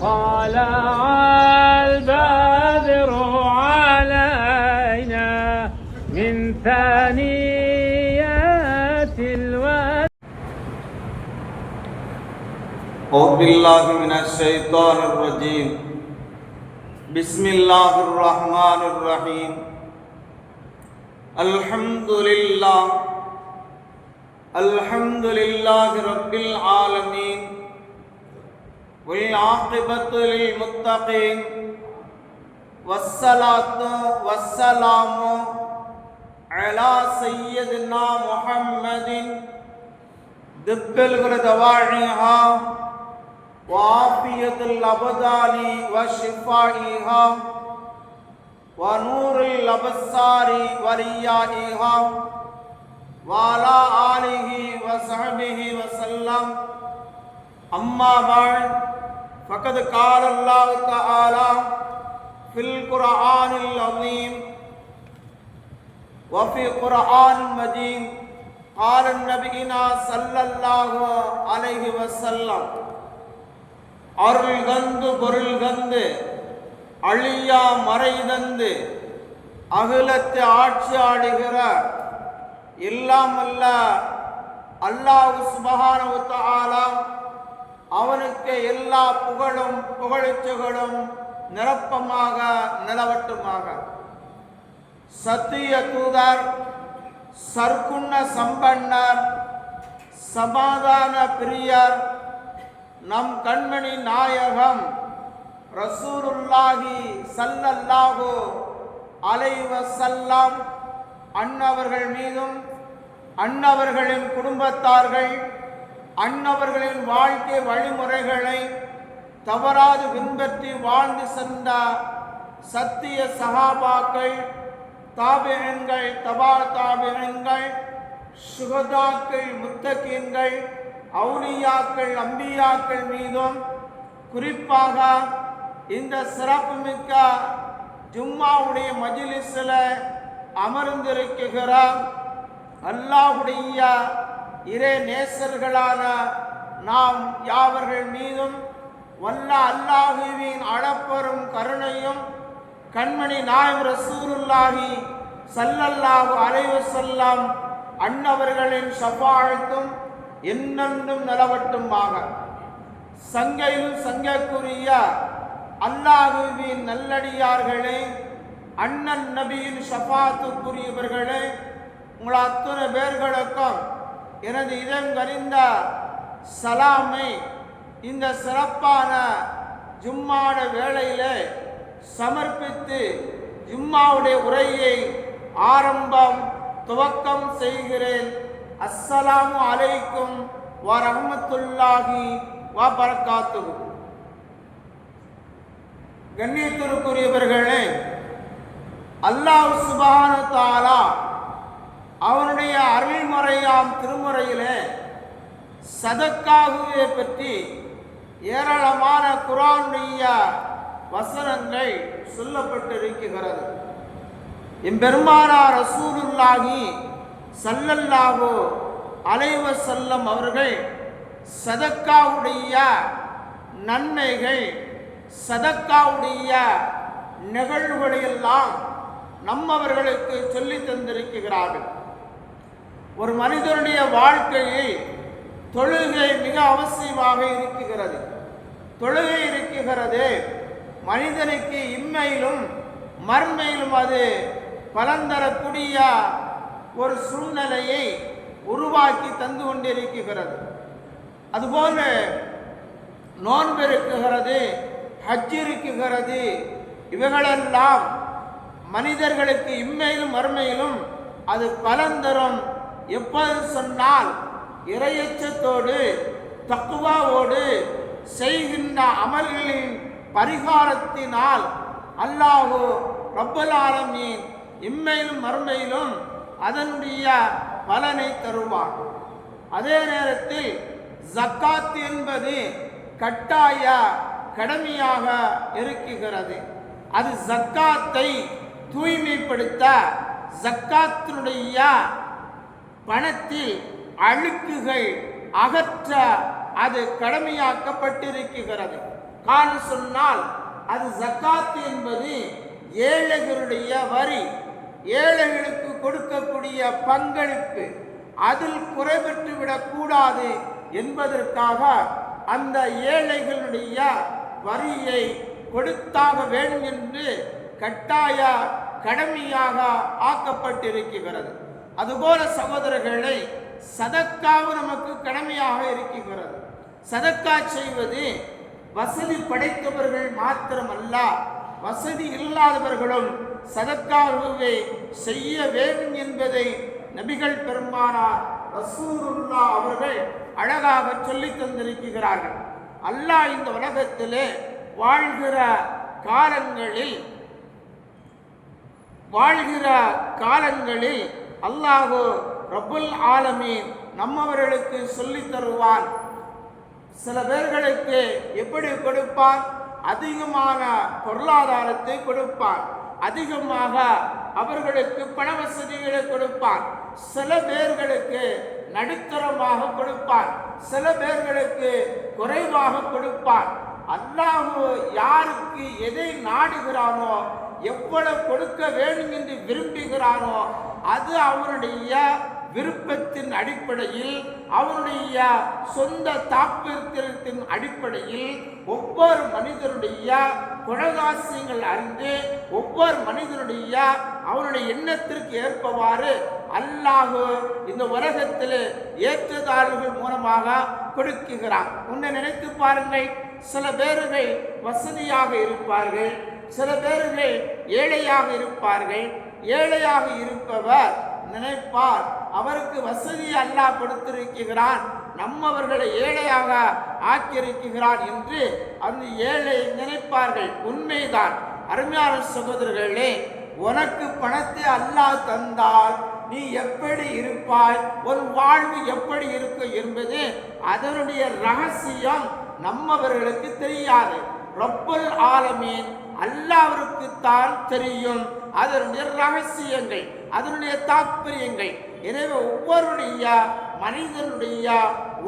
طلع البدر علينا من ثنيات أعوذ بالله من الشيطان الرجيم. بسم الله الرحمن الرحيم. الحمد لله. الحمد لله رب العالمين. والعاقبة للمتقين والصلاة والسلام على سيدنا محمد دب الغردواعيها وعافية الأبدان وشفائها ونور الأبصار وريائها وعلى آله وصحبه وسلم. أما بعد فقد قال الله تعالى في القرآن العظيم وفي قرآن مجيد قال النبينا صلى الله عليه وسلم அருள் தந்து பொருள் தந்து அழியா மறை தந்து அகிலத்தை ஆட்சி ஆடுகிற எல்லாம் அல்ல அல்லாஹ் சுபஹானஹு தஆலா அவனுக்கு எல்லா புகழும் புகழ்ச்சிகளும் நிரப்பமாக நிலவட்டுமாக. சத்திய தூதர் சர்க்குண்ண சம்பன்னர் சமாதான பிரியர் நம் கண்மணி நாயகம் ரசூலுல்லாஹி சல்லல்லாஹு அலைவ சல்லாம் அன்னவர்கள் மீதும் அன்னவர்களின் குடும்பத்தார்கள் அன்னவர்களின் வாழ்க்கை வழிமுறைகளை தவறாது பின்பற்றி வாழ்ந்து சென்ற சத்திய சகாபாக்கள் தாபியன்கள் தபா தாபியன்கள் சுகதாக்கள் முத்தகீன்கள் அவுனியாக்கள் அம்பியாக்கள் மீதும் குறிப்பாக இந்த சிறப்புமிக்க ஜும்மாவுடைய மஜிலிஸில் அமர்ந்திருக்குகிற அல்லாஹுடைய இறை நேசர்களான நாம் யாவர்கள் மீதும் வல்ல அல்லாஹுவின் அளப்பெரும் கருணையும் கண்மணி நாயம் ரசூலுல்லாஹி சல்லல்லாஹு அலைவு செல்லம் அன்னவர்களின் ஷபாழ்த்தும் என்னென்னும் நிலவட்டுமாக. சங்கையில் சங்கக்குரிய அல்லாஹுவின் நல்லடியார்களே அண்ணன் நபியின் சபாத்துக்குரியவர்களே உங்கள் அத்தனை பேர்களுக்கும் எனது இதங்கறிந்த சலாமை இந்த சிறப்பான ஜும்மாட வேளையில் சமர்ப்பித்து ஜும்மாவுடைய உரையை ஆரம்பம் துவக்கம் செய்கிறேன். அஸ்ஸலாமு அலைக்கும் வா பறக்காத்தும் கண்ணியத்திற்குரியவர்களே அல்லாஹ் சுபஹான தாலா அவனுடைய அருள்முறையாம் திருமுறையிலே சதக்காகுவை பற்றி ஏராளமான குரானுடைய வசனங்கள் சொல்லப்பட்டிருக்கிறது. எம்பெருமானார் ரசூலுல்லாகி சல்லல்லாவோ அலைவ செல்லம் அவர்கள் சதக்காவுடைய நன்மைகள் சதக்காவுடைய நிகழ்வுகளையெல்லாம் நம்மவர்களுக்கு சொல்லி தந்திருக்கிறார்கள். ஒரு மனிதனுடைய வாழ்க்கையில் தொழுகை மிக அவசியமாக இருக்குகிறது தொழுகை இருக்குகிறது மனிதனுக்கு இம்மையிலும் மர்மையிலும் அது பலன் தரக்கூடிய ஒரு சூழ்நிலையை உருவாக்கி தந்து கொண்டிருக்கிறது. அதுபோல நோன்பு இருக்குகிறது ஹஜ் இருக்குகிறது இவைகளெல்லாம் மனிதர்களுக்கு இம்மையிலும் மறுமையிலும் அது பலன் தரும் எப்போது சொன்னால் இரையச்சத்தோடு தக்குவாவோடு செய்கின்ற அமல்களின் பரிகாரத்தினால் அல்லாஹு ரப்பல் இம்மையிலும் மறுமையிலும் அதனுடைய பலனை தருவார் அதே நேரத்தில் ஜக்காத் என்பது கட்டாய கடமையாக இருக்குகிறது அது ஜக்காத்தை தூய்மைப்படுத்த ஜக்காத்தினுடைய பணத்தில் அழுக்குகள் அகற்ற அது கடமையாக்கப்பட்டிருக்கிறது. காரணம் சொன்னால் அது ஜக்காத் என்பது ஏழைகளுடைய வரி. ஏழைகளுக்கு கொடுக்கக்கூடிய பங்களிப்பு. அதில் குறைபட்டு விடக்கூடாது என்பதற்காக அந்த ஏழைகளுடைய வரியை கொடுத்தாக வேண்டும் என்று கட்டாய கடமையாக ஆக்கப்பட்டிருக்கிறது. அதுபோல சகோதரர்களை சதக்காவும் நமக்கு கடமையாக இருக்கின்றது. சதக்கா செய்வது வசதி படைத்தவர்கள் மாத்திரமல்ல வசதி இல்லாதவர்களும் சதக்காவை செய்ய வேண்டும் என்பதை நபிகள் பெருமானார் ரசூருல்லா அவர்கள் அழகாக சொல்லித் தந்திருக்கிறார்கள். அல்லாஹ் இந்த உலகத்திலே வாழ்கிற காலங்களில் வாழ்கிற காலங்களில் அல்லாஹு ரபுல் ஆலமீன் நம்மவர்களுக்கு சொல்லித் தருவான். சில பேர்களுக்கு எப்படி கொடுப்பான்? அதிகமான பொருளாதாரத்தை கொடுப்பான். அதிகமாக அவர்களுக்கு பண வசதிகளை கொடுப்பான். சில பேர்களுக்கு நடுத்தரமாக கொடுப்பான். சில பேர்களுக்கு குறைவாக கொடுப்பான். அல்லாஹு யாருக்கு எதை நாடுகிறானோ எவ்வளவு கொடுக்க வேண்டும் என்று விரும்புகிறாரோ அது அவனுடைய விருப்பத்தின் அடிப்படையில் அவனுடைய சொந்த தாற்பயத்தின் அடிப்படையில் ஒவ்வொரு மனிதனுடைய குணகாசியங்கள் அறிந்து ஒவ்வொரு மனிதனுடைய அவனுடைய எண்ணத்திற்கு ஏற்பவாறு அல்லாஹு இந்த உலகத்தில் ஏற்றதாரர்கள் மூலமாக கொடுக்குகிறான் உன்னை நினைத்து பாருங்கள் சில பேர்கள் வசதியாக இருப்பார்கள். சில பேர்கள் ஏழையாக இருப்பார்கள். ஏழையாக இருப்பவர் நினைப்பார். அவருக்கு வசதி அல்லாஹ் கொடுத்திருக்கிறான் நம்மவர்களை ஏழையாக ஆக்கியிருக்கிறான் என்று அந்த ஏழை நினைப்பார்கள். உண்மைதான். அருமையான சகோதரர்களே உனக்கு பணத்தை அல்லாஹ் தந்தால் நீ எப்படி இருப்பாய்? ஒரு வாழ்வு எப்படி இருக்கும் என்பது அதனுடைய ரகசியம் நம்மவர்களுக்கு தெரியாது. ரொப்பல் ஆலமீன் அல்லாவிற்கு தான் தெரியும். அதனுடைய ரகசியங்கள் அதனுடைய தாற்பயங்கள் எனவே ஒவ்வொருடைய மனிதனுடைய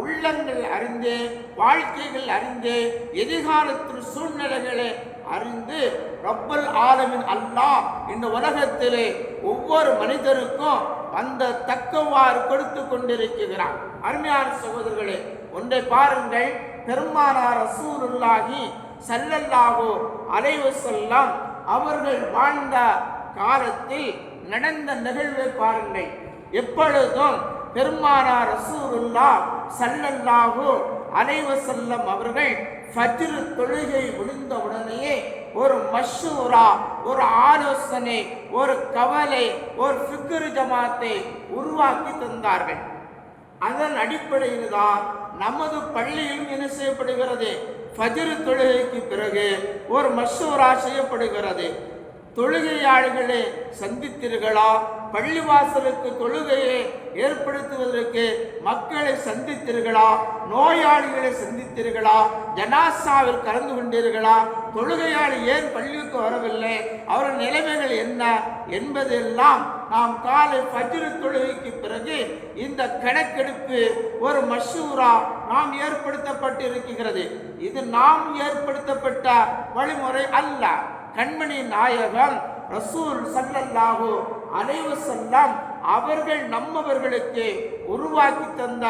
உள்ளங்கள் அறிந்து வாழ்க்கைகள் அறிந்து எதிர்காலத்தில் சூழ்நிலைகளை அறிந்து ரப்பல் ஆலமின் அல்லாஹ் இந்த உலகத்திலே ஒவ்வொரு மனிதருக்கும் அந்த தக்கவாறு கொடுத்து கொண்டிருக்கிறார். அருமையான சகோதரர்களே ஒன்றை பாருங்கள். பெருமானார் ரசூலுல்லாஹி சல்லல்லாஹு அலைவு செல்லம் அவர்கள் வாழ்ந்த காலத்தில் நடந்த நிகழ்வை பாருங்கள். எப்பொழுதும் பெருமானார் ரசூருல்லா சல்லல்லாஹு அலைவு செல்லம் அவர்கள் ஃபஜ்ரு தொழுகை விழுந்த உடனேயே ஒரு மஷூரா ஒரு ஆலோசனை ஒரு கவலை ஒரு ஃபிக்ரு ஜமாத்தை உருவாக்கி தந்தார்கள். அதன் அடிப்படையில் தான் நமது பள்ளியிலும் என்ன செய்யப்படுகிறது? ஃபஜ்ர் தொழுகைக்கு பிறகு ஒரு மசூரா செய்யப்படுகிறது. தொழுகையாளிகளை சந்தித்தீர்களா? பள்ளிவாசலுக்கு தொழுகையை ஏற்படுத்துவதற்கு மக்களை சந்தித்தீர்களா? நோயாளிகளை சந்தித்தீர்களா? ஜனாசாவில் கலந்து கொண்டீர்களா? தொழுகையாளி ஏன் பள்ளிக்கு வரவில்லை? அவர்கள் நிலைமைகள் என்ன? என்பதெல்லாம் நாம் காலை பஜ்ரு தொழுகைக்கு பிறகு இந்த கணக்கெடுப்பு ஒரு மஷூரா நாம் ஏற்படுத்தப்பட்டிருக்கிறது. இது நாம் ஏற்படுத்தப்பட்ட வழிமுறை அல்ல. கண்மணி நாயகம் ரசூல் சல்லல்லாஹு அலைவு செல்லம் அவர்கள் நம்மவர்களுக்கு உருவாக்கி தந்த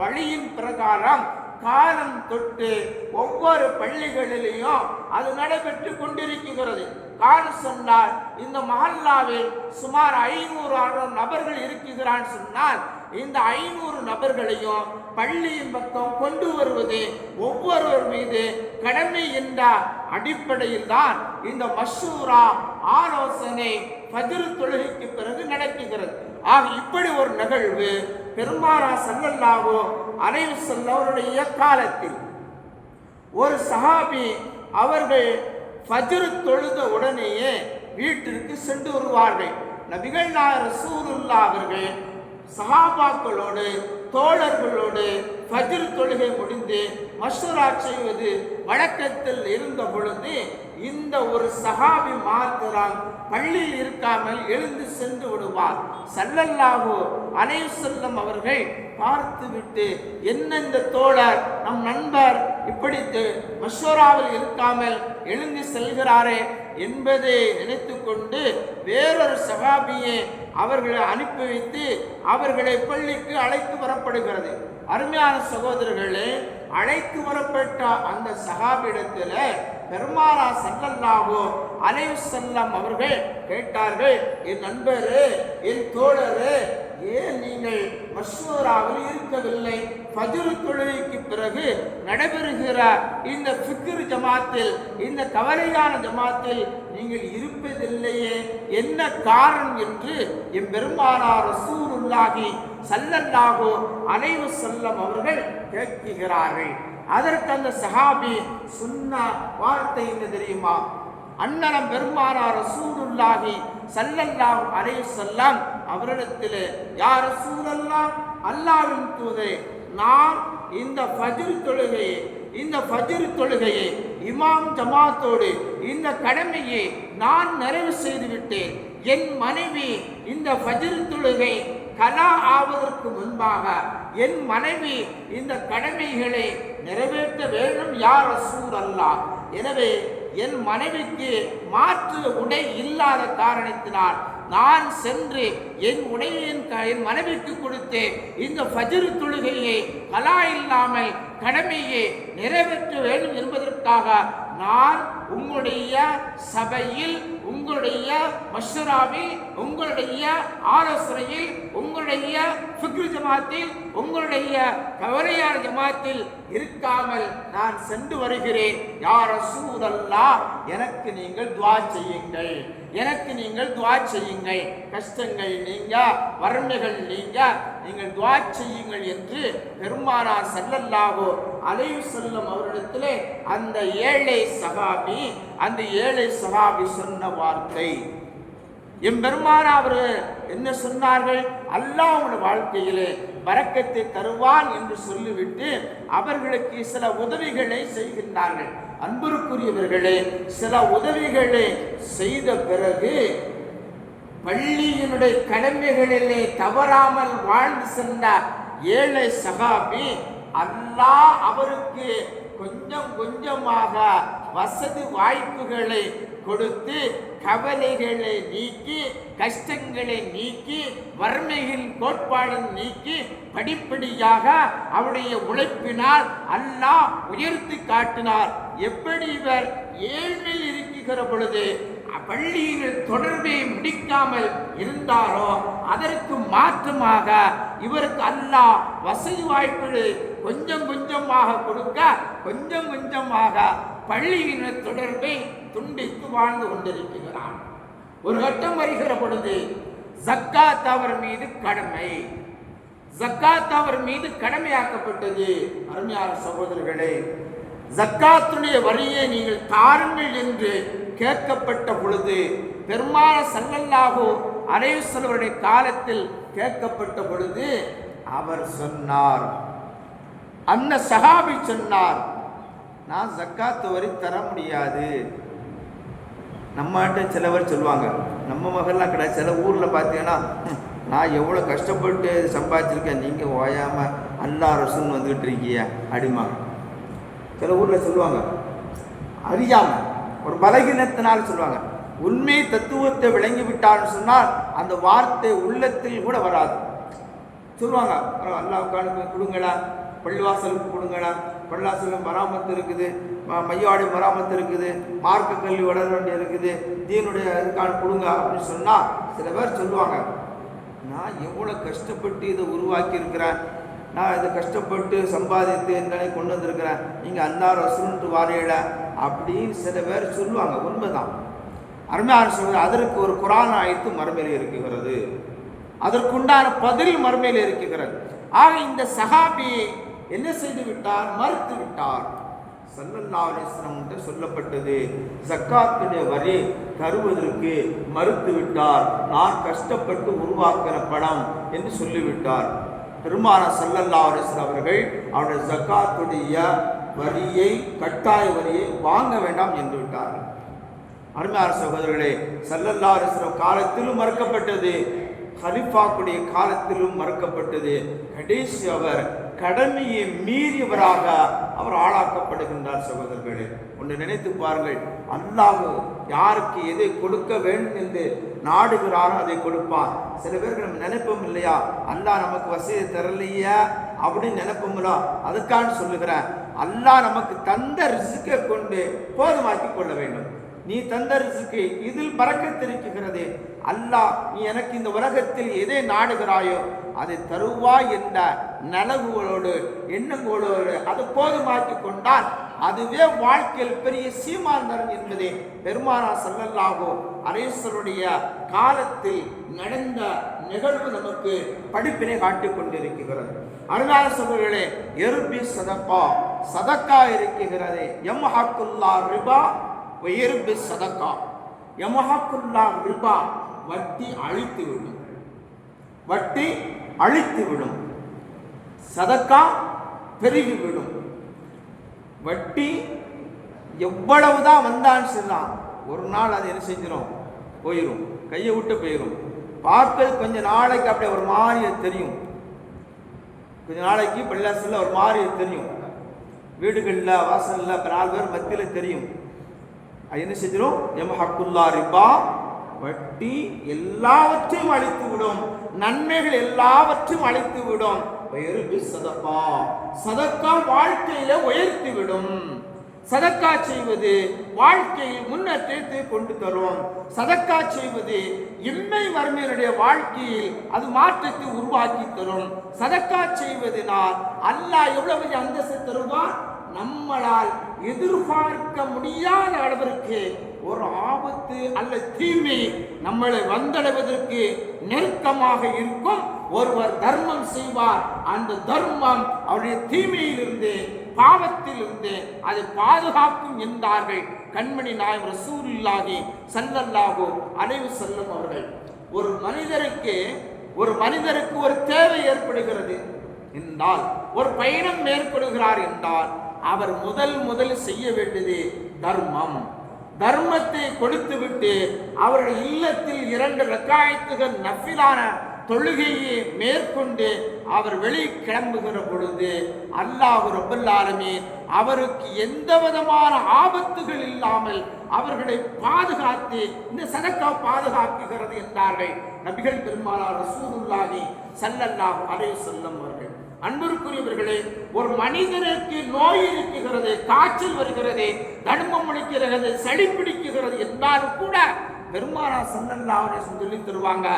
வழியின் பிரகாரம் காலம் தொட்டு ஒவ்வொரு பள்ளிகளிலேயும் அது நடைபெற்று கொண்டிருக்கிறது. காரணம் சொன்னால் இந்த மஹல்லாவில் சுமார் ஐநூறு நபர்கள் இருக்கிறான்னு சொன்னால் இந்த ஐநூறு நபர்களையும் பள்ளியின் பக்கம் கொண்டு வருவது ஒவ்வொருவர் மீது கடமை என்ற அடிப்படையில் தான் இந்த மஷூரா ஆலோசனை பதில் தொழுகைக்கு பிறகு நடக்குகிறது ஆக இப்படி ஒரு நிகழ்வு பெருமானா சல்லல்லாஹோ அலைவு செல்லவருடைய காலத்தில் ஒரு சஹாபி அவர்கள் ஃபஜ்ர் தொழுத உடனேயே வீட்டிற்கு சென்று வருவார்கள். நபிகள் நாயர் ரசூலுல்லா அவர்கள் சஹாபாக்களோடு தோழர்களோடு ஃபஜ்ர் தொழுகை முடிந்து மஷூரா செய்வது வழக்கத்தில் இருந்த பொழுது இந்த ஒரு சஹாபி மாத்திரான் பள்ளியில் இருக்காமல் எழுந்து சென்று விடுவார். சல்லல்லாஹு அலைஹி செல்லம் அவர்கள் பார்த்துவிட்டு என்ன இந்த தோழர் நம் நண்பர் இப்படி து- இருக்காமல் எழுந்து செல்கிறாரே என்பதை நினைத்து கொண்டு வேறொரு சகாபியை அவர்களை அனுப்பி வைத்து அவர்களை பள்ளிக்கு அழைத்து வரப்படுகிறது அருமையான சகோதரர்களே அழைத்து வரப்பட்ட அந்த சகாபிடத்தில் பெருமானா சல்லல்லாஹு அலைவு செல்லம் அவர்கள் கேட்டார்கள் என் நண்பரு என் தோழரு ஏன் நீங்கள் மஷூராவில் இருக்கவில்லை? பஜுரு தொழுகைக்கு பிறகு நடைபெறுகிற இந்த ஃபிக்ர் ஜமாத்தில் இந்த கவலையான ஜமாத்தில் நீங்கள் இருப்பதில்லையே? என்ன காரணம் என்று என் பெருமானார் சல்லல்லாகோ அனைவு செல்லம் அவர்கள் கேட்குகிறார்கள். அதற்கு அந்த சஹாபி சொன்ன வார்த்தை என்ன தெரியுமா? அண்ணலம் பெருமானார் ரசூலுல்லாஹி ஸல்லல்லாஹு அலைஹி வஸல்லம் அவரிடத்திலே யா ரசூலல்லாஹ் அல்லாஹ்வின் தூதரே நான் இந்த ஃபஜ்ர் தொழுகையை இந்த ஃபஜ்ர் தொழுகையை இமாம் ஜமாத்தோடு இந்த கடமையை நான் நிறைவு செய்துவிட்டேன். என் மனைவி இந்த ஃபஜ்ர் தொழுகை கலா ஆவதற்கு முன்பாக என் மனைவி இந்த கடமைகளை நிறைவேற்ற வேண்டும் யார் ரசூல் அல்லாஹ் எனவே என் மனைவிக்கு மாற்று உடை இல்லாத காரணத்தினால் நான் சென்று என் உடையின் என் க- என் மனைவிக்கு கொடுத்து இந்த ஃபஜ்ர் தொழுகையை கலா இல்லாமல் கடமையை நிறைவேற்ற வேண்டும் என்பதற்காக நான் உங்களுடைய சபையில் உங்களுடைய மஷூராவில் உங்களுடைய ஆலோசனையில் உங்களுடைய சுக்ரு ஜமாத்தில் உங்களுடைய கவலையான ஜமாத்தில் இருக்காமல் நான் சென்று வருகிறேன். யார் சூதல்லா எனக்கு நீங்கள் துவா செய்யுங்கள். எனக்கு நீங்கள் துவா செய்யுங்கள். கஷ்டங்கள் நீங்க வறுமைகள் நீங்க நீங்கள் துவா செய்யுங்கள் என்று பெருமானார் செல்லல்லாவோ அலைவு செல்லும் அவரிடத்திலே அந்த ஏழை சகாபி அந்த ஏழை சகாபி சொன்ன வார்த்தை. என் அவர் என்ன சொன்னார்கள்? அல்லாஹ் உங்களோட வாழ்க்கையிலே பறக்கத்தை தருவான் என்று சொல்லிவிட்டு அவர்களுக்கு சில உதவிகளை செய்கின்றார்கள். அன்புக்குரியவர்களே சில உதவிகளை செய்த பிறகு பள்ளியினுடைய கடமைகளிலே தவறாமல் வாழ்ந்து சென்ற ஏழை சகாபி அல்லாஹ் அவருக்கு கொஞ்சம் கொஞ்சமாக வசதி வாய்ப்புகளை கொடுத்து கவலைகளை நீக்கி கஷ்டங்களை நீக்கி வறுமையின் கோட்பாடு நீக்கி படிப்படியாக அவருடைய உழைப்பினால் அல்லாஹ் உயர்த்தி காட்டினார். எப்படி இவர் ஏழ்மை இருக்குகிற பொழுது பள்ளியில் தொடர்பை முடிக்காமல் இருந்தாரோ அதற்கு மாற்றமாக இவருக்கு அல்லாஹ் வசதி வாய்ப்புகளை கொஞ்சம் கொஞ்சமாக கொடுக்க கொஞ்சம் கொஞ்சமாக பள்ளியின தொடர்பை துண்டித்து வாழ்ந்து கொண்டிருக்கிறான். ஒரு கட்டம் வருகிற பொழுது ஜக்காத் அவர் மீது கடமை. ஜக்காத் அவர் மீது கடமையாக்கப்பட்டது. அருமையான சகோதரர்களே ஜக்காத்துடைய வரியை நீங்கள் தாருங்கள் என்று கேட்கப்பட்ட பொழுது பெருமான சல்லல்லாகோ அலையுசல்வருடைய காலத்தில் கேட்கப்பட்ட பொழுது அவர் சொன்னார். அந்த சகாபி சொன்னார் நான் ஜக்காத்து வரி தர முடியாது. நம்மகிட்ட சிலவர் சொல்லுவாங்க. நம்ம மகள்லாம் கிடையாது. சில ஊரில் பார்த்தீங்கன்னா நான் எவ்வளோ கஷ்டப்பட்டு சம்பாதிச்சிருக்கேன். நீங்கள் ஓயாமல் அல்லா ரசூன் வந்துக்கிட்டு இருக்கீங்க. அடிமா சில ஊரில் சொல்லுவாங்க. அறியாமல் ஒரு பலகீனத்தினால் சொல்லுவாங்க. உண்மை தத்துவத்தை விளங்கி விட்டான்னு சொன்னால் அந்த வார்த்தை உள்ளத்தில் கூட வராது. சொல்லுவாங்க அல்லாவுக்கானுக்கு கொடுங்களா? பள்ளிவாசலுக்கு கொடுங்களா? பள்ளிவாசலும் மராமத்து இருக்குது. மையாடி மராமத்து இருக்குது மார்க்க கல்வி வளர வேண்டி இருக்குது தீனுடைய இதுக்கான கொடுங்க அப்படின்னு சொன்னால் சில பேர் சொல்லுவாங்க நான் எவ்வளோ கஷ்டப்பட்டு இதை உருவாக்கியிருக்கிறேன். நான் இதை கஷ்டப்பட்டு சம்பாதித்து எங்களை கொண்டு வந்திருக்கிறேன். நீங்கள் அன்னார் ரசூன்ட்டு வாரையில அப்படின்னு சில பேர் சொல்லுவாங்க உண்மைதான். அருமையான சொல்வது அதற்கு ஒரு குரான் ஆயத்து மறுமையில் இருக்குகிறது அதற்குண்டான பதில் மறுமையில் இருக்குகிறது ஆக இந்த சகாபி என்ன செய்து விட்டார்? மறுத்து விட்டார். சல்லல்லாஹு அலைஹி என்று சொல்லப்பட்டது. சக்காத்துடைய வரி தருவதற்கு மறுத்துவிட்டார் நான் கஷ்டப்பட்டு உருவாக்கிற பணம் என்று சொல்லிவிட்டார். பெருமான சல்லல்லாஹு அலைஹி அவர்கள் அவருடைய ஜக்காத்துடைய வரியை கட்டாய வரியை வாங்க வேண்டாம் என்று விட்டார்கள். அருமையான சகோதரர்களே சல்லல்லா காலத்திலும் மறுக்கப்பட்டது. ஹலிஃபாக்குடைய காலத்திலும் மறுக்கப்பட்டது. கடைசி அவர் கடமையை மீறியவராக அவர் ஆளாக்கப்படுகின்றார் சகோதரர்களே. ஒன்று நினைத்து பாருங்கள். அல்லாஹ் யாருக்கு எதை கொடுக்க வேண்டும் என்று நாடுகிறாரோ அதை கொடுப்பார். சில பேருக்கு நம்ம நினைப்போம் இல்லையா? அல்லாஹ் நமக்கு வசதி தரலையே? அப்படின்னு நினைப்போம்லா. அதுக்கான்னு சொல்லுகிறேன். அல்லாஹ் நமக்கு தந்த ரிசுக்கை கொண்டு போதுமாக்கி கொள்ள வேண்டும். நீ தந்த ரிசுக்கு இதில் பறக்கத்திருக்கிறது அல்லாஹ் நீ எனக்கு இந்த உலகத்தில் எதை நாடுகிறாயோ அதை தருவாய் என்ற நலவுகளோடு எண்ணங்களோடு அது போதுமாக்கி கொண்டால் அதுவே வாழ்க்கையில் பெரிய சீமாந்தரம் என்பதே. பெருமானா சல்லல்லாஹோ அரேசருடைய காலத்தில் நடந்த நிகழ்வு நமக்கு படிப்பினை காட்டிக் கொண்டிருக்கிறது. அருளான சொல்வர்களே எருபி சதப்பா சதக்கா இருக்கிறது. எம் ஹக்குல்லா ரிபா எருபி சதக்கா. எமஹக்குல்லா ரிபா வட்டி அழித்து விடும். வட்டி அழித்து விடும். சதக்கா பெருகிவிடும் வட்டி எவ்வளவுதான் வந்தான்னு சொல்லலாம் ஒரு நாள் அது என்ன செஞ்சிடும் போயிடும் கையை விட்டு போயிடும் பார்க்கறது கொஞ்சம் நாளைக்கு அப்படியே ஒரு மாதிரி தெரியும். கொஞ்ச நாளைக்கு பள்ளாசில் ஒரு மாதிரி தெரியும். வீடுகளில் வாசலில் இப்போ நாலு பேர் மத்தியில் தெரியும். என்ன செஞ்சிடும் எம் ஹக்குல்லா ரிபா வட்டி எல்லாவற்றையும் அழித்து விடும் நன்மைகள் எல்லாவற்றையும் அழித்து விடும் வெறுபி சதக்கா. சதக்கா வாழ்க்கையில உயர்த்தி விடும் சதக்கா செய்வது வாழ்க்கையில் முன்னேற்றத்தை கொண்டு தரும். சதக்கா செய்வது இம்மை வறுமையினுடைய வாழ்க்கையில் அது மாற்றத்தை உருவாக்கி தரும். சதக்கா செய்வதனால் அல்லாஹ் எவ்வளவு அந்தஸ்து தருவான்? நம்மளால் எதிர்பார்க்க முடியாத அளவிற்கு ஒரு ஆபத்து அல்ல தீமை நம்மளை வந்தடைவதற்கு நெருக்கமாக இருக்கும். ஒருவர் தர்மம் செய்வார். அந்த தர்மம் அவருடைய தீமையிலிருந்து பாவத்திலிருந்து அதை பாதுகாக்கும் என்றார்கள் கண்மணி நாயம் ரசூல்லாகி சல்லல்லாகோ அலைவு செல்லும் அவர்கள். ஒரு மனிதருக்கு ஒரு மனிதருக்கு ஒரு தேவை ஏற்படுகிறது என்றால் ஒரு பயணம் மேற்கொள்கிறார் என்றால் அவர் முதல் முதல் செய்ய வேண்டியது தர்மம். தர்மத்தை கொடுத்துவிட்டு அவருடைய இல்லத்தில் இரண்டு ரக்காயத்துகள் நஃபிலான தொழுகையை மேற்கொண்டு அவர் வெளி கிளம்புகிற பொழுது அல்லாஹ் ரபுல்லாலுமே அவருக்கு எந்த விதமான ஆபத்துகள் இல்லாமல் அவர்களை பாதுகாத்து இந்த சதக்கா பாதுகாக்குகிறது என்றார்கள். நபிகள் பெருமானார் ரசூலுல்லாஹி சல்லல்லாஹ் அலே செல்லம் அவர்கள். அன்பிற்குரியவர்களே ஒரு மனிதனுக்கு நோய் இருக்குகிறது காய்ச்சல் வருகிறது தடுமம் அளிக்கிறது சளி பிடிக்குகிறது என்றாலும் கூட பெருமானா சல்லல்லாஹு சொல்லி தருவாங்க.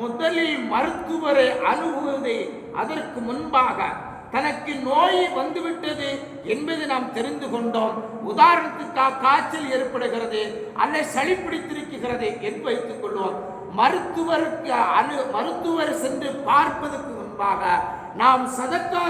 முதலில் மருத்துவரை அணுகுவதை அதற்கு முன்பாக தனக்கு நோய் வந்துவிட்டது என்பது நாம் தெரிந்து கொண்டோம். உதாரணத்துக்காக காய்ச்சல் ஏற்படுகிறது அல்ல சளி பிடித்திருக்கிறது என்று வைத்துக் கொள்வோம். மருத்துவருக்கு அணு மருத்துவர் சென்று பார்ப்பதற்கு முன்பாக நாம் சதக்கா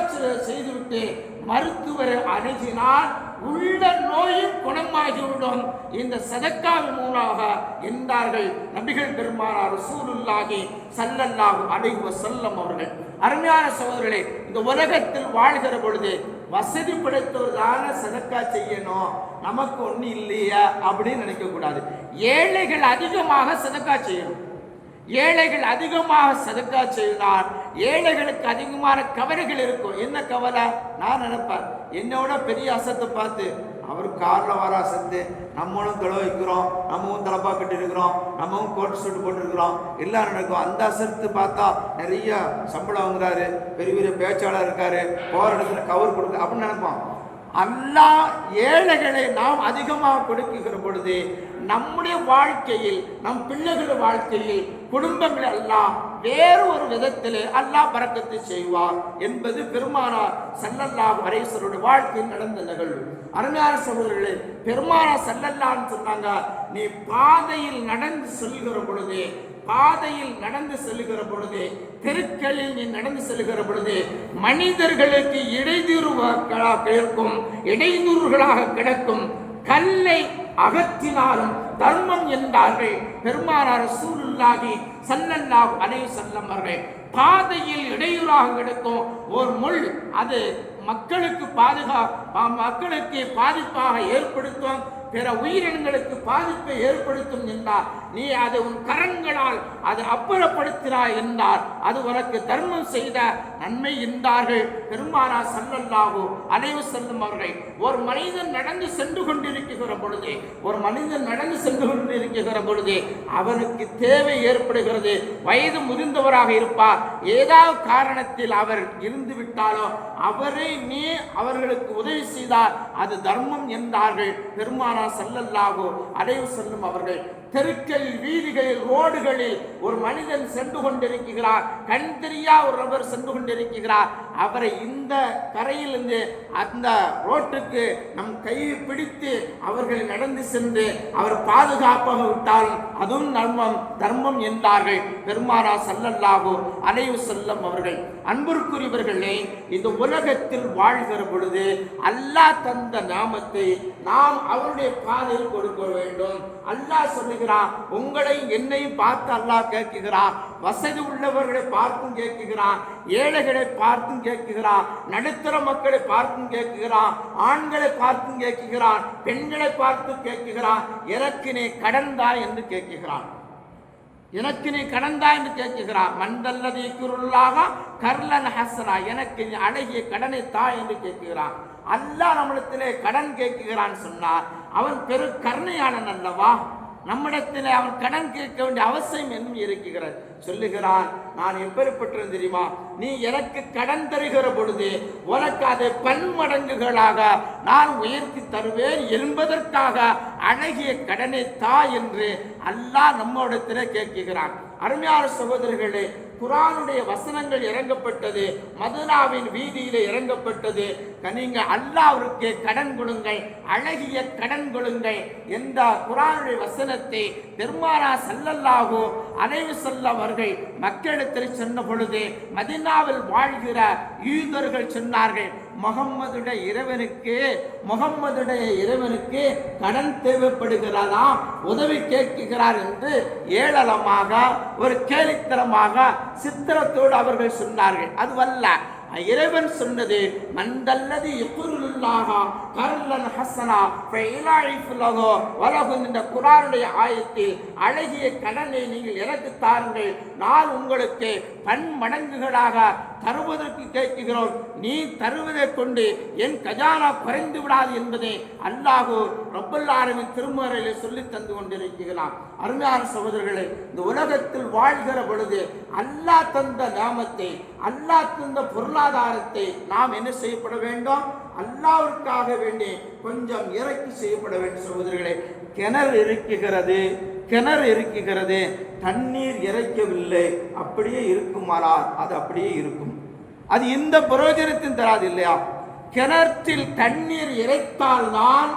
செய்துவிட்டு மருத்துவரை அணுகினால் உள்ள நோயும் குணமாகிவிடும். இந்த சதக்காவின் மூலமாக என்றார்கள் நபிகள் பெருமானார் ரசூலுல்லாஹி ஸல்லல்லாஹு அடைவ செல்லம் அவர்கள். அருமையான சகோதரர்களே இந்த உலகத்தில் வாழ்கிற பொழுது வசதி படைத்தவர்களான சதக்கா செய்யணும். நமக்கு ஒன்றும் இல்லையா? அப்படின்னு நினைக்கக்கூடாது. ஏழைகள் அதிகமாக சதக்கா செய்யணும். ஏழைகள் அதிகமாக சதுக்கா செய்தால் ஏழைகளுக்கு அதிகமான கவலைகள் இருக்கும். என்ன கவலை? நான் நினைப்பேன். என்னோட பெரிய அசத்தை பார்த்து அவர் காரில் வர அசத்து நம்மளும் தொலை வைக்கிறோம் நம்மவும் தலப்பா கட்டி இருக்கிறோம் நம்மவும் கோட்டு சூட்டு போட்டிருக்கிறோம். எல்லாம் நடக்கும். அந்த அசத்து பார்த்தா நிறைய சம்பளம் வாங்குறாரு பெரிய பெரிய பேச்சாளர் இருக்காரு போகிற இடத்துல கவர் கொடுக்க அப்படின்னு நினைப்போம் அல்லாஹ் ஏழைகளை நாம் அதிகமாக கொடுக்குகிற பொழுது நம்முடைய வாழ்க்கையில் நம் பிள்ளைகள வாழ்க்கையில் குடும்பங்கள் எல்லாம் வேறு ஒரு விதத்திலே அல்லாஹ் பறக்கத்தை செய்வார் என்பது பெருமானார் சல்லல்லா வரைசருடைய வாழ்க்கையில் நடந்த நிகழ்வு. அருமையான சகோதரர்களே பெருமானார் சல்லல்லான்னு சொன்னாங்க நீ பாதையில் நடந்து செல்கிற பொழுது பாதையில் நடந்து செல்லுகிற பொழுது தெருக்களில் நீ நடந்து செல்லுகிற பொழுது மனிதர்களுக்கு இடையூறுகளாக இருக்கும் இடையூறுகளாக கிடக்கும். கல்லை அகற்றினாலும் தர்மம் என்றார்கள் பெருமானார் சூழ்நிலாகி சல்லல்லாஹு அணை செல்லம் அவர்கள். பாதையில் இடையூறாக கிடக்கும் ஒரு முள் அது மக்களுக்கு பாதுகா மக்களுக்கு பாதிப்பாக ஏற்படுத்தும். பிற உயிரினங்களுக்கு பாதிப்பை ஏற்படுத்தும் என்றார். நீ அதை உன் கரங்களால் அதை அப்புறப்படுத்தினாய் என்றார். அது உனக்கு தர்மம் செய்த நன்மை என்றார்கள். பெருமானா சல்லல்லாகோ அலைவு செல்லும் அவர்கள் ஒரு மனிதன் நடந்து சென்று கொண்டிருக்கிற பொழுது ஒரு மனிதன் நடந்து சென்று கொண்டிருக்கிற பொழுது அவனுக்கு தேவை ஏற்படுகிறது. வயது முதிர்ந்தவராக இருப்பார். ஏதாவது காரணத்தில் அவர் இருந்து விட்டாலோ அவரை நீ அவர்களுக்கு உதவி செய்தார் அது தர்மம் என்றார்கள். பெருமான சல்லல்லாஹு அலைவு செல்லும் அவர்கள் தெருக்களில் வீதிகளில் ரோடுகளில் ஒரு மனிதன் சென்று கொண்டிருக்கிறார். கண் தெரியா ஒரு நபர் சென்று கொண்டிருக்கிறார். அவரை இந்த கரையிலிருந்து அந்த ரோட்டுக்கு நம் கையை பிடித்து அவர்கள் நடந்து சென்று அவர் பாதுகாப்பாக விட்டாலும் அதுவும் நர்மம் தர்மம் என்றார்கள். பெருமானா சல்லல்லாஹு அலைவு செல்லம் அவர்கள். அன்பிற்குரியவர்களே இந்த உலகத்தில் வாழ்கிற பொழுது அல்லாஹ் தந்த நாமத்தை நாம் அவருடைய பாதையில் கொடுக்க வேண்டும். அல்லாஹ் சொல்லுகிறான் உங்களை என்னையும் பார்த்து அல்லாஹ் கேட்குகிறான் வசதி உள்ளவர்களை பார்த்தும் கேட்குகிறான் ஏழைகளை பார்த்தும் கேட்குகிறான் நடுத்தர மக்களை பார்த்தும் கேட்குகிறான் ஆண்களை பார்த்தும் கேட்குகிறான் பெண்களை பார்த்து கேட்குகிறான் எனக்கு நீ கடன்தா என்று கேட்குகிறான். எனக்கு நீ கடந்தா என்று கேட்குகிறான் மண்டல்லதி குருளாக கர்லன் ஹசனா எனக்கு நீ அழகிய கடனை தா என்று கேட்குகிறான் அல்லாஹ் நம்மிடத்திலே கடன் கேட்குகிறான் சொன்னார். அவன் பெரு கருணையாளன் அல்லவா? நம்மிடத்தில் அவன் கடன் கேட்க வேண்டிய அவசியம் என்னும் இருக்கிறது. சொல்லுகிறான் நான் எப்பேற்பட்டது தெரியுமா? நீ எனக்கு கடன் தருகிற பொழுது உனக்கு அதை பன்மடங்குகளாக நான் உயர்த்தி தருவேன் என்பதற்காக அழகிய கடனை தா என்று அல்லாஹ் நம்மிடத்திலே கேட்கிறான். அருமையான சகோதரர்களே குரானுடைய வசனங்கள் இறங்கப்பட்டது மதுனாவின் வீதியிலே இறங்கப்பட்டது. நீங்க அல்லாவிற்கு கடன் கொடுங்கள் அழகிய கடன் கொடுங்கள் என்ற குரானுடைய வசனத்தை பெருமானா செல்லல்லாகோ அலைவு செல்ல அவர்கள் மக்களிடத்தில் சொன்ன பொழுது மதினாவில் வாழ்கிற யூதர்கள் சொன்னார்கள். முகம்மதுடைய இறைவனுக்கு முகம்மதுடைய இறைவனுக்கு கடன் தேவைப்படுகிறதா உதவி கேட்கிறார் என்று ஏளலமாக ஒரு கேலித்தனமாக சித்திரத்தோடு அவர்கள் சொன்னார்கள். அதுவல்ல இறைவன் சொன்னது மண்டல்லது எப்புருல்லாக கருளன் ஹசனா ஃபைலாயிஃபுல்லகோ வலகு இந்த குரானுடைய ஆயத்தில் அழகிய கடனை நீங்கள் எனக்கு தாருங்கள். நான் உங்களுக்கு பன்மடங்குகளாக தருவதற்கு கேட்கிறோம் நீ தருவதை கொண்டு என் கஜானா குறைந்து விடாது என்பதை அல்லாஹு ரொப்பல்லாரவின் திருமறையிலே சொல்லி தந்து கொண்டிருக்கிறான். அருமையான சகோதரர்களே இந்த உலகத்தில் வாழ்கிற பொழுது அல்லாஹ் தந்த நாமத்தை அல்லாஹ் தந்த பொருளாதாரத்தை நாம் என்ன செய்யப்பட வேண்டும்? அல்லாவிற்காக வேண்டி கொஞ்சம் இறக்கி செய்யப்பட வேண்டும் சகோதரர்களே. கிணறு இருக்குகிறது கிணறு இருக்குகிறது தண்ணீர் இறைக்கவில்லை அப்படியே இருக்குமானால் அது அப்படியே இருக்கும். அது இந்த பிரயோஜனத்தையும் தராது இல்லையா? கிணற்றில் தண்ணீர் இறைத்தால்தான்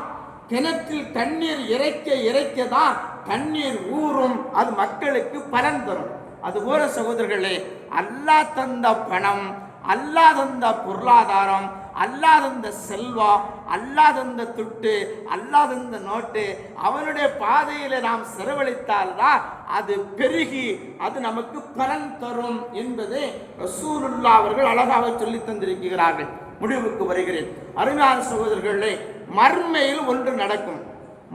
கிணற்றில் தண்ணீர் இறைக்க இறைக்க தான் தண்ணீர் ஊறும். அது மக்களுக்கு பலன் தரும். அதுபோல சகோதரர்களே அல்லா தந்த பணம் அல்லா தந்த பொருளாதாரம் அல்லாஹ் தந்த செல்வம் அல்லாதந்த துட்டு அல்லாஹ் தந்த நோட்டு அவனுடைய பாதையில் நாம் செலவழித்தால்தான் அது பெருகி அது நமக்கு பலன் தரும் என்பது ரசூலுல்லா அவர்கள் அழகாக சொல்லி தந்திருக்கிறார்கள். முடிவுக்கு வருகிறேன். அருமையான சகோதரர்களே மர்மையில் ஒன்று நடக்கும்.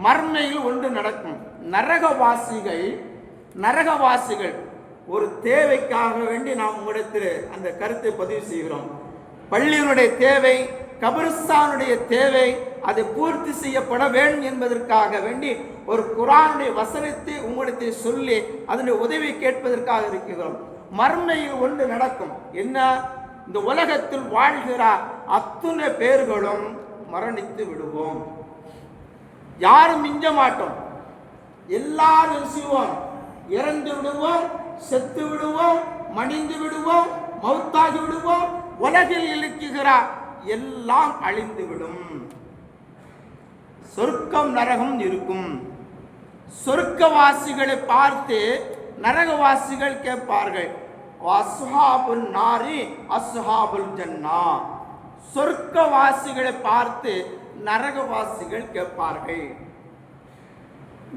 மர்மையில் ஒன்று நடக்கும். நரகவாசிகள் நரகவாசிகள் ஒரு தேவைக்காக வேண்டி நாம் உங்களிடத்தில் அந்த கருத்தை பதிவு செய்கிறோம். பள்ளியினுடைய தேவை கபிரஸ்தானுடைய தேவை அது பூர்த்தி செய்யப்பட வேண்டும் என்பதற்காக வேண்டி ஒரு குரானுடைய வசனத்தை உங்களிடத்தில் சொல்லி அதனுடைய உதவி கேட்பதற்காக இருக்கிறோம். மர்மையில் ஒன்று நடக்கும். என்ன? இந்த உலகத்தில் வாழ்கிற அத்துணை பேர்களும் மரணித்து விடுவோம். யாரும் மிஞ்ச மாட்டோம். எல்லாரும் செய்வோம். இறந்து விடுவோம் செத்து விடுவோம் மணிந்து விடுவோம் மௌத்தாகி விடுவோம் உலகில் இழுக்குகிறார் எல்லாம் அழிந்துவிடும். சொர்க்கம் நரகம் இருக்கும். சொர்க்கவாசிகளை பார்த்து நரகவாசிகள் கேட்பார்கள் அசுஹாபுல் நாரி அசுஹாபுல் ஜன்னா. சொர்க்கவாசிகளை பார்த்து நரகவாசிகள் கேட்பார்கள்.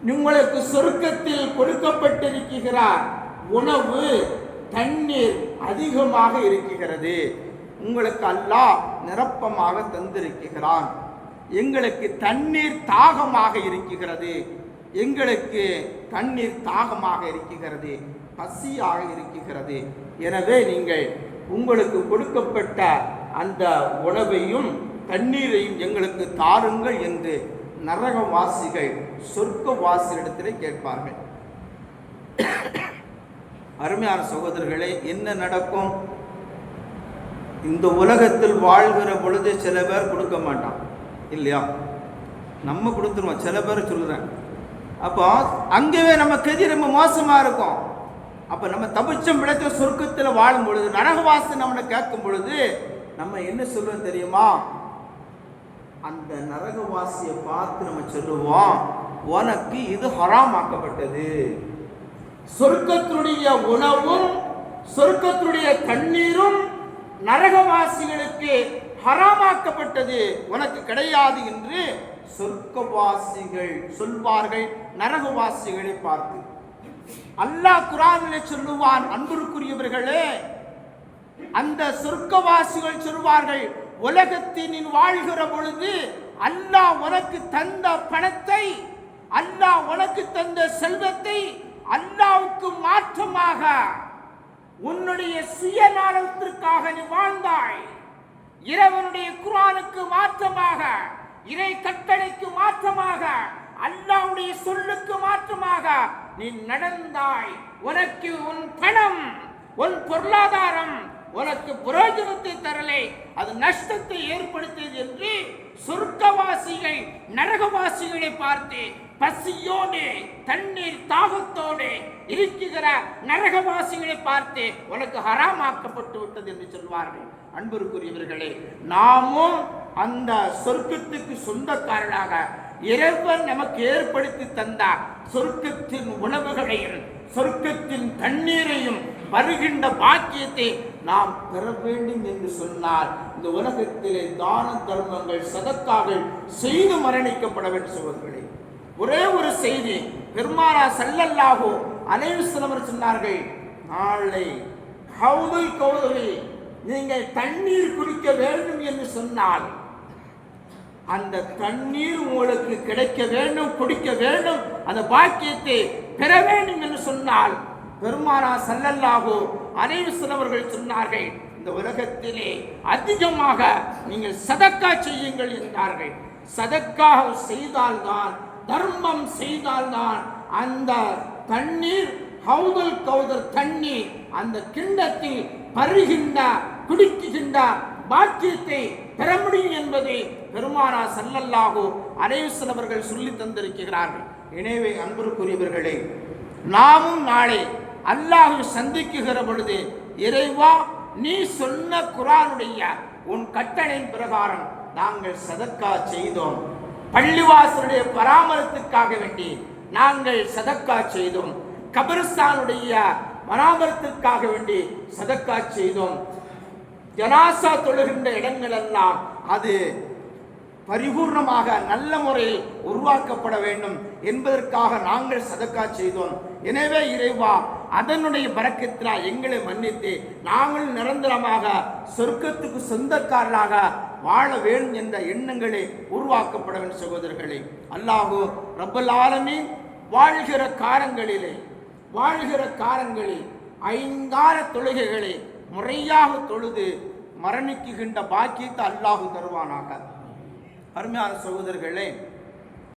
உங்களுக்கு சொர்க்கத்தில் கொடுக்கப்பட்டிருக்கிறார் உணவு தண்ணீர் அதிகமாக இருக்கிறது. உங்களுக்கு அல்லாஹ் நிரப்பமாக தந்திருக்கிறான். எங்களுக்கு தண்ணீர் தாகமாக இருக்கிறது. எங்களுக்கு தண்ணீர் தாகமாக இருக்கிறது. பசியாக இருக்கிறது. எனவே நீங்கள் உங்களுக்கு கொடுக்கப்பட்ட அந்த உணவையும் தண்ணீரையும் எங்களுக்கு தாருங்கள் என்று நரகவாசிகள் சொர்க்கவாசிகளிடத்திலே கேட்பார்கள். அருமையான சகோதரர்களே என்ன நடக்கும்? இந்த உலகத்தில் வாழ்கிற பொழுது சில பேர் கொடுக்க மாட்டான். இல்லையா? நம்ம கொடுத்துருவோம். சில பேர் சொல்கிறேன் அப்போ அங்கேயே நம்ம கதி ரொம்ப மோசமாக இருக்கும். அப்போ நம்ம தபிச்சம் பிழைத்த சொர்க்கத்தில் வாழும் பொழுது நரகவாசி நம்மளை கேட்கும் பொழுது நம்ம என்ன சொல்லுவோம் தெரியுமா? அந்த நரகவாசியை பார்த்து நம்ம சொல்லுவோம் உனக்கு இது ஹராமாக்கப்பட்டது. சொர்க்கத்துடைய உணவும் சொர்க்கத்துடைய தண்ணீரும் நரகவாசிகளுக்கு ஹராமாக்கப்பட்டது உனக்கு கிடையாது என்று சொர்க்கவாசிகள் சொல்வார்கள். நரகவாசிகளை பார்த்து. அல்லாஹ் குரானிலே சொல்லுவான் அன்புக்குரியவர்களே அந்த சொர்க்கவாசிகள் சொல்வார்கள் உலகத்தில் நீ வாழ்கிற பொழுது அல்லாஹ் உனக்கு தந்த பணத்தை அல்லாஹ் உனக்கு தந்த செல்வத்தை அல்லாவுக்கு மாற்றமாக உன்னுடைய சுயநலத்திற்காக நீ வாழ்ந்தாய். இறைவனுடைய குரானுக்கு மாற்றமாக இறை கட்டளைக்கு மாற்றமாக அல்லாவுடைய சொல்லுக்கு மாற்றமாக நீ நடந்தாய். உனக்கு உன் பணம் உன் பொருளாதாரம் உனக்கு புரோஜனத்தை தரலை. அது நஷ்டத்தை ஏற்படுத்தியது என்று சொர்க்கவாசிகள் நரகவாசிகளை பார்த்து பசியோடே தண்ணீர் தாகத்தோடே இருக்கிற நரகவாசிகளை பார்த்து உனக்கு ஹராமாக்கப்பட்டு விட்டது என்று சொல்வார்கள். அன்பருக்குரியவர்களே நாமும் அந்த சொர்க்கத்துக்கு சொந்தக்காரராக இறைவன் நமக்கு ஏற்படுத்தி தந்த சொர்க்கத்தின் உணவுகளையும் சொர்க்கத்தின் தண்ணீரையும் வருகின்ற பாக்கியத்தை நாம் பெற வேண்டும் என்று சொன்னால் இந்த உலகத்திலே தான தர்மங்கள் சதக்காகள் செய்து மரணிக்கப்பட வேண்டும் சொல்வர்களே ஒரே ஒரு செய்தி பெருமானா சல்லல்லாஹோ அனைவசலவர் சொன்னார்கள் நாளை ஹவுதுல் கௌதவி நீங்கள் தண்ணீர் குடிக்க வேண்டும் என்று சொன்னால் அந்த தண்ணீர் உங்களுக்கு கிடைக்க வேண்டும் குடிக்க வேண்டும் அந்த பாக்கியத்தை பெற வேண்டும் என்று சொன்னால் பெருமானா சல்லல்லாஹோ அனைவசலவர்கள் சொன்னார்கள் இந்த உலகத்திலே அதிகமாக நீங்கள் சதக்கா செய்யுங்கள் என்றார்கள். சதக்காக செய்தால்தான் தர்மம் செய்தால்தான் அந்த தண்ணீர் ஹவுதல் கௌதர் தண்ணீர் அந்த கிண்ணத்தில் பருகின்ற குடிக்குகின்ற பாக்கியத்தை பெற முடியும் என்பதை பெருமானா சல்லல்லாஹோ அனைவசன் அவர்கள் சொல்லி தந்திருக்கிறார்கள். எனவே அன்புக்குரியவர்களே நாமும் நாளை அல்லாஹ் சந்திக்குகிற பொழுது இறைவா நீ சொன்ன குரானுடைய உன் கட்டளையின் பிரகாரம் நாங்கள் சதக்கா செய்தோம். பள்ளிவாசலுடைய பராமரத்துக்காக வேண்டி நாங்கள் சதக்கா செய்தோம். கபிரஸ்தானுடைய பராமரத்துக்காக வேண்டி சதக்கா செய்தோம். ஜனாசா தொழுகின்ற இடங்கள் எல்லாம் அது பரிபூர்ணமாக நல்ல முறையில் உருவாக்கப்பட வேண்டும் என்பதற்காக நாங்கள் சதக்கா செய்தோம். எனவே இறைவா அதனுடைய பறக்கத்தினால் எங்களை மன்னித்து நாங்கள் நிரந்தரமாக சொர்க்கத்துக்கு சொந்தக்காரராக வாழ வேண்டும் என்ற எண்ணங்களே உருவாக்கப்பட வேண்டும் சகோதரர்களே. அல்லாஹோ ரப்பல் ஆலமீன் வாழ்கிற காரங்களிலே வாழ்கிற காரங்களில் ஐங்கார தொழுகைகளை முறையாக தொழுது மரணிக்குகின்ற பாக்கியத்தை அல்லாஹு தருவானாக. அருமையான சகோதரர்களே